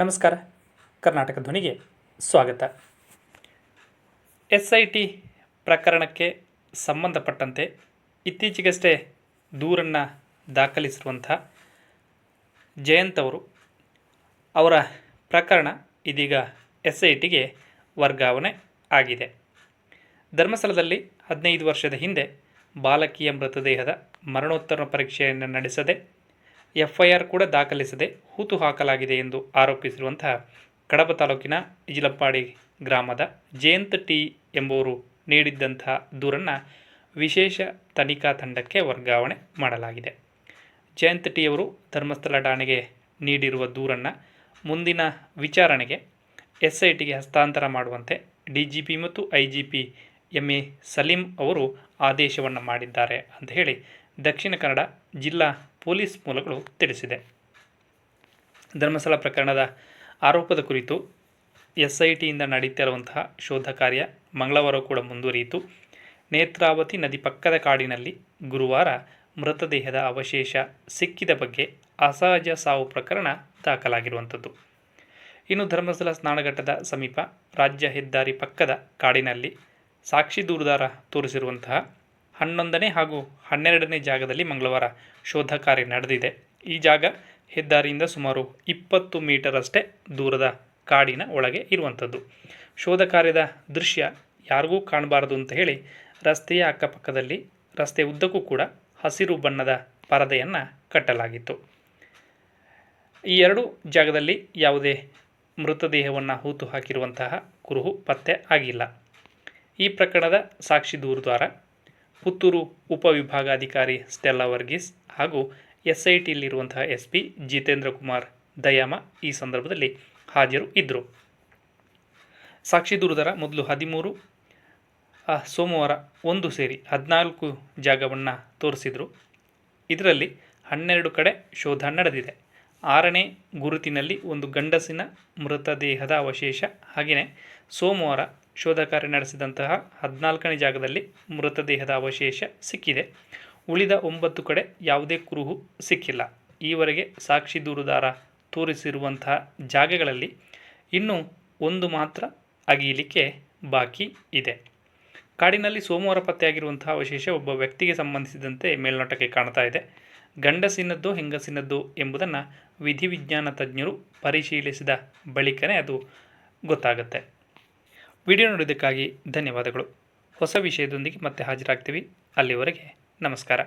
ನಮಸ್ಕಾರ. ಕರ್ನಾಟಕ ಧ್ವನಿಗೆ ಸ್ವಾಗತ. ಎಸ್ ಐ ಟಿ ಪ್ರಕರಣಕ್ಕೆ ಸಂಬಂಧಪಟ್ಟಂತೆ ಇತ್ತೀಚೆಗಷ್ಟೇ ದೂರನ್ನು ದಾಖಲಿಸಿರುವಂಥ ಜಯಂತ್ ಅವರು ಅವರ ಪ್ರಕರಣ ಇದೀಗ ಎಸ್ ಐ ಟಿಗೆ ವರ್ಗಾವಣೆ ಆಗಿದೆ. ಧರ್ಮಸ್ಥಳದಲ್ಲಿ ಹದಿನೈದು ವರ್ಷದ ಹಿಂದೆ ಬಾಲಕಿಯ ಮೃತದೇಹದ ಮರಣೋತ್ತರ ಪರೀಕ್ಷೆಯನ್ನು ನಡೆಸದೆ ಎಫ್ಐಆರ್ ಕೂಡ ದಾಖಲಿಸದೆ ಹೂತು ಹಾಕಲಾಗಿದೆ ಎಂದು ಆರೋಪಿಸಿರುವಂತಹ ಕಡಬ ತಾಲೂಕಿನ ಇಜಿಲಪ್ಪಾಡಿ ಗ್ರಾಮದ ಜಯಂತ್ ಟಿ ಎಂಬುವರು ನೀಡಿದ್ದಂತಹ ದೂರನ್ನು ವಿಶೇಷ ತನಿಖಾ ತಂಡಕ್ಕೆ ವರ್ಗಾವಣೆ ಮಾಡಲಾಗಿದೆ. ಜಯಂತ್ ಟಿ ಅವರು ಧರ್ಮಸ್ಥಳ ಠಾಣೆಗೆ ನೀಡಿರುವ ದೂರನ್ನು ಮುಂದಿನ ವಿಚಾರಣೆಗೆ ಎಸ್ ಐ ಟಿಗೆ ಹಸ್ತಾಂತರ ಮಾಡುವಂತೆ ಡಿ ಜಿ ಪಿ ಮತ್ತು I G P M A Saleem ಅವರು ಆದೇಶವನ್ನು ಮಾಡಿದ್ದಾರೆ ಅಂತ ಹೇಳಿ ದಕ್ಷಿಣ ಕನ್ನಡ ಜಿಲ್ಲಾ ಪೊಲೀಸ್ ಮೂಲಗಳು ತಿಳಿಸಿದೆ. ಧರ್ಮಸ್ಥಳ ಪ್ರಕರಣದ ಆರೋಪದ ಕುರಿತು ಎಸ್ ಐ ಟಿಯಿಂದ ಶೋಧ ಕಾರ್ಯ ಮಂಗಳವಾರ ಕೂಡ ಮುಂದುವರಿಯಿತು. ನೇತ್ರಾವತಿ ನದಿ ಪಕ್ಕದ ಕಾಡಿನಲ್ಲಿ ಗುರುವಾರ ಮೃತದೇಹದ ಅವಶೇಷ ಸಿಕ್ಕಿದ ಬಗ್ಗೆ ಅಸಹಜ ಸಾವು ಪ್ರಕರಣ ದಾಖಲಾಗಿರುವಂಥದ್ದು. ಇನ್ನು ಧರ್ಮಸ್ಥಳ ಸ್ನಾನಘಟ್ಟದ ಸಮೀಪ ರಾಜ್ಯ ಹೆದ್ದಾರಿ ಪಕ್ಕದ ಕಾಡಿನಲ್ಲಿ ಸಾಕ್ಷಿ ದೂರುದಾರ ತೋರಿಸಿರುವಂತಹ ಹನ್ನೊಂದನೇ ಹಾಗೂ ಹನ್ನೆರಡನೇ ಜಾಗದಲ್ಲಿ ಮಂಗಳವಾರ ಶೋಧ ಕಾರ್ಯ ನಡೆದಿದೆ. ಈ ಜಾಗ ಹೆದ್ದಾರಿಯಿಂದ ಸುಮಾರು ಇಪ್ಪತ್ತು ಮೀಟರ್ ಅಷ್ಟೇ ದೂರದ ಕಾಡಿನ ಒಳಗೆ ಇರುವಂಥದ್ದು. ಶೋಧ ಕಾರ್ಯದ ದೃಶ್ಯ ಯಾರಿಗೂ ಕಾಣಬಾರದು ಅಂತ ಹೇಳಿ ರಸ್ತೆಯ ಅಕ್ಕಪಕ್ಕದಲ್ಲಿ ರಸ್ತೆ ಉದ್ದಕ್ಕೂ ಕೂಡ ಹಸಿರು ಬಣ್ಣದ ಪರದೆಯನ್ನು ಕಟ್ಟಲಾಗಿತ್ತು. ಈ ಎರಡು ಜಾಗದಲ್ಲಿ ಯಾವುದೇ ಮೃತದೇಹವನ್ನು ಹೂತು ಹಾಕಿರುವಂತಹ ಕುರುಹು ಪತ್ತೆ ಆಗಿಲ್ಲ. ಈ ಪ್ರಕರಣದ ಸಾಕ್ಷಿ ದೂರುದಾರ ಪುತ್ತೂರು ಉಪವಿಭಾಗಾಧಿಕಾರಿ ಸ್ಟೆಲ್ಲಾ ವರ್ಗೀಸ್ ಹಾಗೂ ಎಸ್ ಐ ಟಿಯಲ್ಲಿರುವಂತಹ ಎಸ್ ಪಿ ಜಿತೇಂದ್ರ ಕುಮಾರ್ ದಯಾಮ ಈ ಸಂದರ್ಭದಲ್ಲಿ ಹಾಜರು ಇದ್ದರು. ಸಾಕ್ಷಿ ದೂರದರ ಮೊದಲು ಹದಿಮೂರು ಸೋಮವಾರ ಒಂದು ಸೇರಿ ಹದಿನಾಲ್ಕು ಜಾಗವನ್ನು ತೋರಿಸಿದರು. ಇದರಲ್ಲಿ ಹನ್ನೆರಡು ಕಡೆ ಶೋಧ ನಡೆದಿದೆ. ಆರನೇ ಗುರುತಿನಲ್ಲಿ ಒಂದು ಗಂಡಸಿನ ಮೃತದೇಹದ ಅವಶೇಷ. ಹಾಗೆಯೇ ಸೋಮವಾರ ಶೋಧ ಕಾರ್ಯ ನಡೆಸಿದಂತಹ ಹದಿನಾಲ್ಕನೇ ಜಾಗದಲ್ಲಿ ಮೃತದೇಹದ ಅವಶೇಷ ಸಿಕ್ಕಿದೆ. ಉಳಿದ ಒಂಬತ್ತು ಕಡೆ ಯಾವುದೇ ಕುರುಹು ಸಿಕ್ಕಿಲ್ಲ. ಈವರೆಗೆ ಸಾಕ್ಷಿ ದೂರುದಾರ ತೋರಿಸಿರುವಂತಹ ಜಾಗಗಳಲ್ಲಿ ಇನ್ನೂ ಒಂದು ಮಾತ್ರ ಅಗಿಯಲಿಕ್ಕೆ ಬಾಕಿ ಇದೆ. ಕಾಡಿನಲ್ಲಿ ಸೋಮವಾರ ಪತ್ತೆಯಾಗಿರುವಂತಹ ಅವಶೇಷ ಒಬ್ಬ ವ್ಯಕ್ತಿಗೆ ಸಂಬಂಧಿಸಿದಂತೆ ಮೇಲ್ನೋಟಕ್ಕೆ ಕಾಣ್ತಾ ಇದೆ. ಗಂಡಸಿನದ್ದು ಹೆಂಗಸಿನದ್ದು ಎಂಬುದನ್ನು ವಿಧಿವಿಜ್ಞಾನ ತಜ್ಞರು ಪರಿಶೀಲಿಸಿದ ಬಳಿಕನೇ ಅದು ಗೊತ್ತಾಗುತ್ತೆ. ವಿಡಿಯೋ ನೋಡಿದ್ದಕ್ಕಾಗಿ ಧನ್ಯವಾದಗಳು. ಹೊಸ ವಿಷಯದೊಂದಿಗೆ ಮತ್ತೆ ಹಾಜರಾಗ್ತೀವಿ. ಅಲ್ಲಿವರೆಗೆ ನಮಸ್ಕಾರ.